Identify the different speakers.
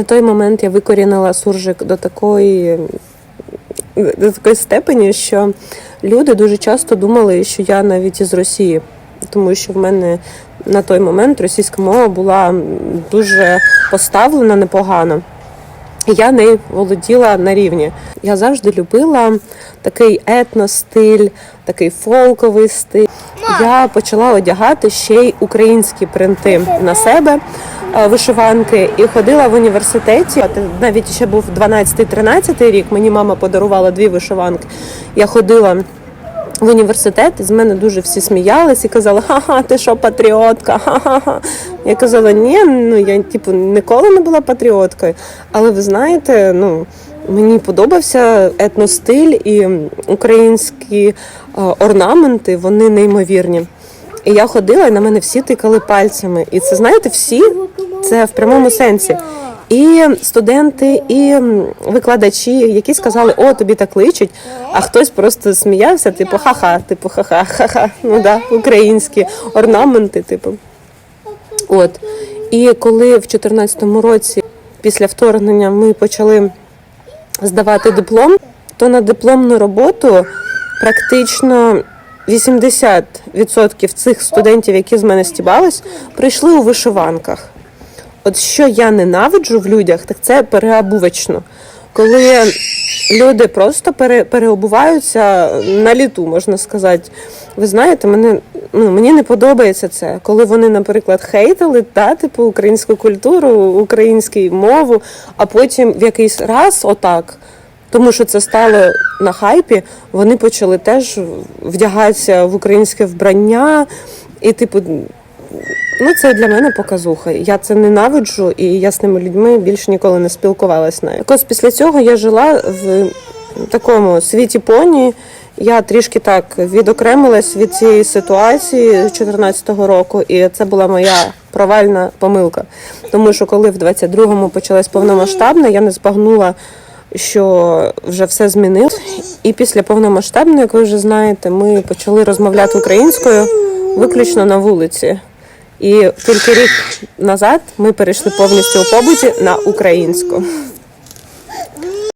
Speaker 1: На той момент я викорінила суржик до такої, до такої степені, що люди дуже часто думали, що я навіть із Росії, тому що в мене на той момент російська мова була дуже поставлена непогано. Я нею володіла на рівні. Я завжди любила такий етностиль, такий фолковий стиль. Я почала одягати ще й українські принти на себе, вишиванки, і ходила в університеті. Навіть ще був 12-13 рік. Мені мама подарувала дві вишиванки. Я ходила в університет, з мене дуже всі сміялись і казали, ха-ха, ти що, патріотка? Ха-ха-ха. Я казала, ні, ну я типу ніколи не була патріоткою. Але ви знаєте, ну мені подобався етностиль і українські е, орнаменти, вони неймовірні. І я ходила, і на мене всі тикали пальцями. І це знаєте, всі це в прямому сенсі. І студенти, і викладачі, які сказали, о, тобі так личить, а хтось просто сміявся, типу, ха-ха, типу, ха-ха, ха-ха, ну да, українські орнаменти, типу. От. І коли в 2014 році, після вторгнення, ми почали здавати диплом, то на дипломну роботу практично 80% цих студентів, які з мене стібались, прийшли у вишиванках. От що я ненавиджу в людях, так це переобувачно. Коли люди просто пере, переобуваються на літу, можна сказати. Ви знаєте, мене, ну, мені не подобається це. Коли вони, наприклад, хейтили та, типу, українську культуру, українську мову, а потім в якийсь раз отак. Тому що це стало на хайпі, вони почали теж вдягатися в українське вбрання. І, типу, ну це для мене показуха. Я це ненавиджу, і я з тими людьми більше ніколи не спілкувалась навіть. Якось після цього я жила в такому світі поні. Я трішки так відокремилась від цієї ситуації з 2014 року, і це була моя провальна помилка. Тому що коли в 22-му почалась повномасштабна, я не збагнула, що вже все змінилось. І після повномасштабної, як ви вже знаєте, ми почали розмовляти українською виключно на вулиці. І тільки рік назад ми перейшли повністю у побуті на українську.